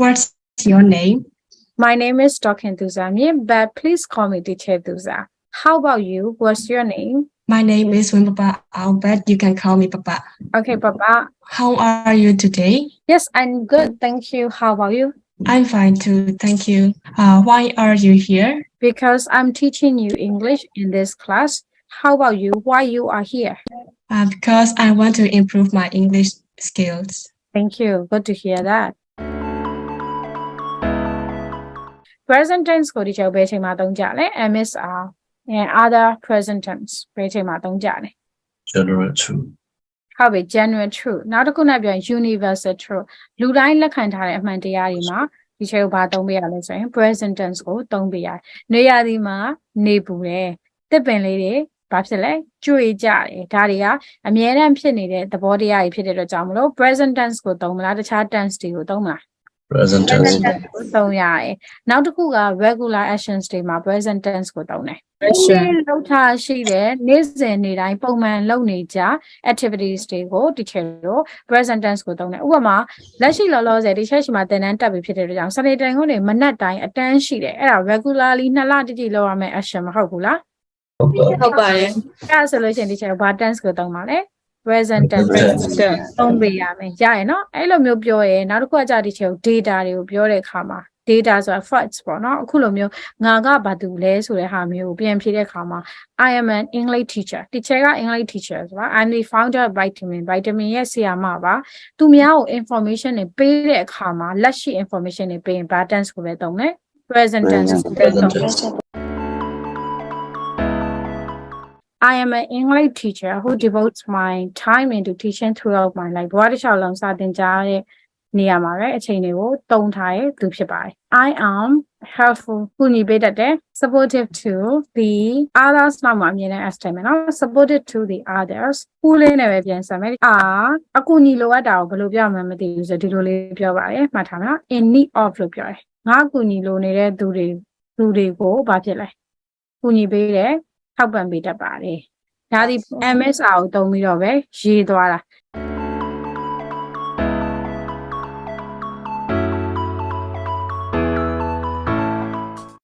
What's your name? My name is Dr. But please call me teacher Duza. How about you? What's your name? My name is Win Albert. You can call me Papa. Okay, Papa. How are you today? Yes, I'm good. Thank you. How about you? I'm fine too, thank you. Uh, why are you here? Because I'm teaching you English in this class. How about you? Why you are here? Uh, because I want to improve my English skills. Thank you. Good to hear that. Present tense ကိုဒီချက်ဘယ်အချိန်မှာသုံးကြလဲ MSR and other present tense ဘယ်အချိန်မှာသုံးကြလဲ general two ဟုတ်ပြီ genuine true နောက်တစ်ခုနဲ့ပြန် universal true လူတိုင်းလက်ခံထားတဲ့အမှန်တရားတွေမှာဒီချက်ကိုဘာသုံးပေးရလဲဆိုရင် present tense ကိုသုံးပေးရတယ်။နေရာဒီမှာနေပူတယ်။တစ်ပင်လေးတွေဘာဖြစ်လဲကြွေကြတယ်။ဒါတွေကအမြဲတမ်းဖြစ်နေတဲ့သဘောတရားတွေဖြစ်တဲ့အတွက်ကြောင့်မလို့ present tense ကိုသုံးမလားတခြား tense တွေကိုသုံးမလား present tense present tense ကိုသုံးရတယ်။နောက်တစ်ခုက regular actions တွေမှာ present tense ကိုသုံးတယ်။ရှင်းလောက်ထားရှိတဲ့နေ့စဉ်နေ့တိုင်းပုံမှန်လုပ်နေကြ activities တွေကိုဒီချက်လို့ present tense ကိုသုံးတယ်ဥပမာလက်ရှိလောလောဆယ်ဒီချက်ရှိမှသင်တန်းတက်ပြီးဖြစ်တဲ့အတွက်ကြောင့် Sunday တိုင်ခုနေမနက်တိုင်းအတန်းရှိတယ်အဲ့ဒါ regularly နှစ်လတိတိလုပ်ရမယ့် action မဟုတ်ဘူးလားဟုတ်ပါဟုတ်ပါတယ်အဲ့ဒါဆိုလို့ရှိရင်ဒီချက်ဘာ tense ကိုသုံးပါလဲ present tense သုံးပေးရမယ်ရရနော်အဲ့လိုမျိုးပြောရင်နောက်တစ်ခုကကြာဒီချက်ကို data တွေကိုပြောတဲ့အခါမှာ data ဆိုတာ facts ပေါ့နော်အခုလိုမျိုးငါကဘာတူလဲဆိုတဲ့ဟာမျိုးကိုပြန်ဖြေတဲ့အခါမှာ I am an English teacher teacher က English teacher ဆိုတာ I'm the founder of vitamin vitamin ရဲ့ဆရာမပါသူများကို information တွေပေးတဲ့အခါမှာလက်ရှိ information တွေပေးရင်ဘာ tense ကိုပဲသုံးမယ် present tense ကိုပဲသုံး I am an English teacher who devotes my time into teaching throughout my life ဘဝတစ်လျှောက်လုံးစာသင်ကြားတဲ့နေရာမှာပဲအချိန်တွေကိုတုံးထားရသူဖြစ်ပါတယ် I am helpful ကူညီပေးတတ်တယ် supportive to the others နောက်မှာအမြင်နဲ့ S တိုင်းမယ်နော် supportive to the others ဦးလေးနဲ့ပဲပြန်ဆက်မယ် are အကူညီလိုအပ်တာကိုဘယ်လိုပြောမှန်းမသိဘူးဆိုတော့ဒီလိုလေးပြောပါတယ်မှတ်ထားမယ်နော် in need of လို့ပြောတယ်ငါအကူညီလိုနေတဲ့သူတွေသူတွေကိုဘာဖြစ်လဲကူညီပေးတယ် ထောက်ပံ့ပေးတတ်ပါတယ်ဒါဒီ MSR ကိုတုံးပြီးတော့ပဲရေးသွားတာ